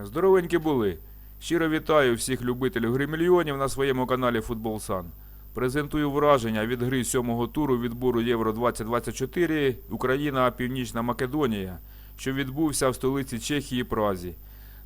Здоровенькі були. Щиро вітаю всіх любителів гри мільйонів на своєму каналі Футбол Сан. Презентую враження від гри сьомого туру відбору Євро 2024 Україна Північна Македонія, що відбувся в столиці Чехії Празі.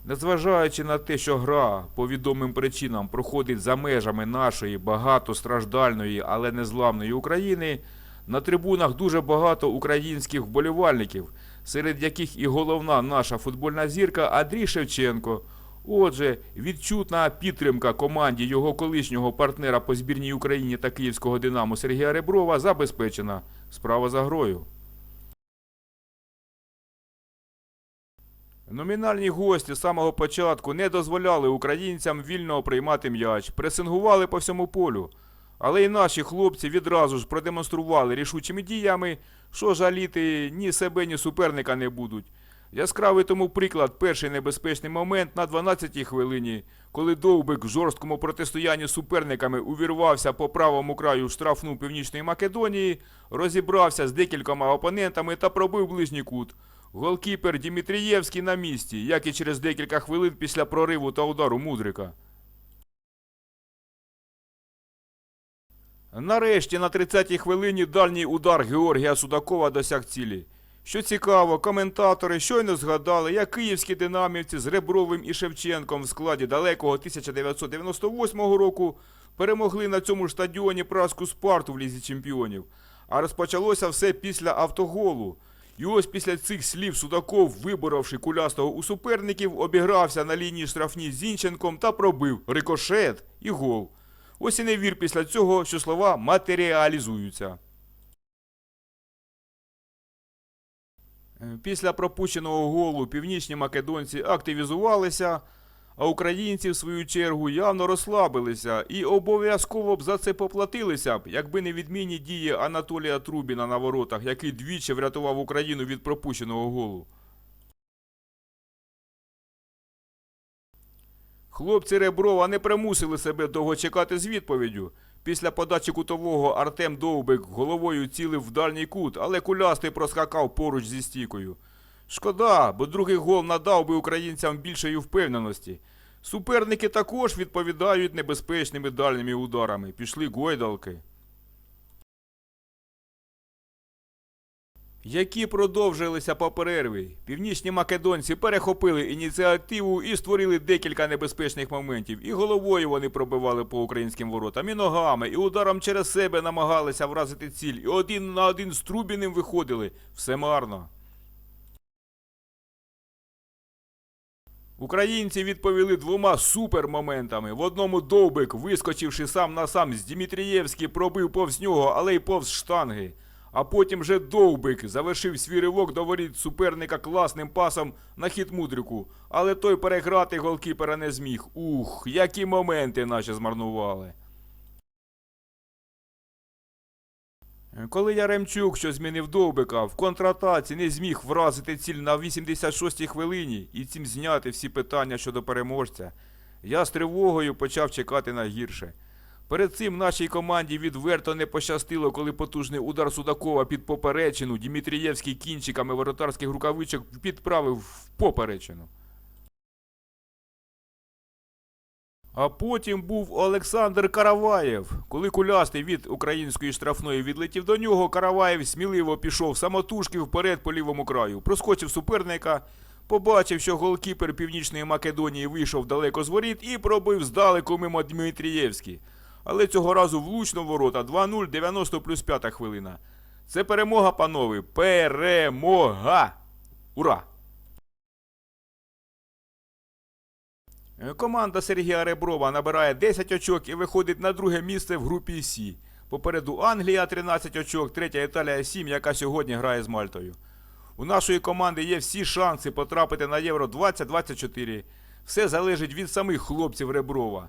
Незважаючи на те, що гра по відомим причинам проходить за межами нашої багатостраждальної, але незламної України, на трибунах дуже багато українських вболівальників, серед яких і головна наша футбольна зірка Андрій Шевченко. Отже, відчутна підтримка команді його колишнього партнера по збірній Україні та київського Динамо Сергія Реброва забезпечена. Справа за грою. Номінальні гості з самого початку не дозволяли українцям вільно приймати м'яч, пресингували по всьому полю. Але і наші хлопці відразу ж продемонстрували рішучими діями, що жаліти ні себе, ні суперника не будуть. Яскравий тому приклад перший небезпечний момент на 12-й хвилині, коли Довбик в жорсткому протистоянні з суперниками увірвався по правому краю в штрафну Північної Македонії, розібрався з декількома опонентами та пробив ближній кут. Голкіпер Дімітрієвський на місці, як і через декілька хвилин після прориву та удару Мудрика. Нарешті на 30-й хвилині дальній удар Георгія Судакова досяг цілі. Що цікаво, коментатори щойно згадали, як київські динамівці з Ребровим і Шевченком в складі далекого 1998 року перемогли на цьому стадіоні Празьку Спарту в Лізі Чемпіонів. А розпочалося все після автоголу. І ось після цих слів Судаков, виборовши кулястого у суперників, обігрався на лінії штрафні з Зінченком та пробив рикошет і гол. Ось і не вір після цього, що слова матеріалізуються. Е, Після пропущеного голу північні македонці активізувалися, а українці, в свою чергу, явно розслабилися і обов'язково б за це поплатилися б, якби не відмінні дії Анатолія Трубіна на воротах, який двічі врятував Україну від пропущеного голу. Хлопці Реброва не примусили себе довго чекати з відповіддю. Після подачі кутового Артем Довбик головою цілив в дальній кут, але кулястий проскакав поруч зі стійкою. Шкода, бо другий гол надав би українцям більшої впевненості. Суперники також відповідають небезпечними дальніми ударами. Пішли гойдалки. Які продовжилися по перерві. Північні македонці перехопили ініціативу і створили декілька небезпечних моментів. І головою вони пробивали по українським воротам, і ногами, і ударом через себе намагалися вразити ціль, і один на один з Трубіним виходили. Все марно. Українці відповіли двома супермоментами. В одному Довбик, вискочивши сам на сам з Дімітрієвський, пробив повз нього, але й повз штанги. А потім вже Довбик завершив свій ривок до воріт суперника класним пасом на хід мудрику, але той переграти голкіпера не зміг. Ух, які моменти наші змарнували. Коли Яремчук, що змінив Довбика, в контратаці не зміг вразити ціль на 86-й хвилині і цим зняти всі питання щодо переможця, я з тривогою почав чекати на гірше. Перед цим нашій команді відверто не пощастило, коли потужний удар Судакова під поперечину Дімітрієвський кінчиками воротарських рукавичок підправив в поперечину. А потім був Олександр Караваєв. Коли кулястий від української штрафної відлетів до нього, Караваєв сміливо пішов самотужки вперед по лівому краю, проскочив суперника, побачив, що голкіпер Північної Македонії вийшов далеко з воріт і пробив здалеку мимо Дмитрієвський. Але цього разу влучно в ворота 2-0, 90 плюс 5 хвилина. Це перемога, панове. Перемога! Ура! Команда Сергія Реброва набирає 10 очок і виходить на друге місце в групі Сі. Попереду Англія 13 очок, третя Італія 7, яка сьогодні грає з Мальтою. У нашої команди є всі шанси потрапити на Євро 2024. Все залежить від самих хлопців Реброва.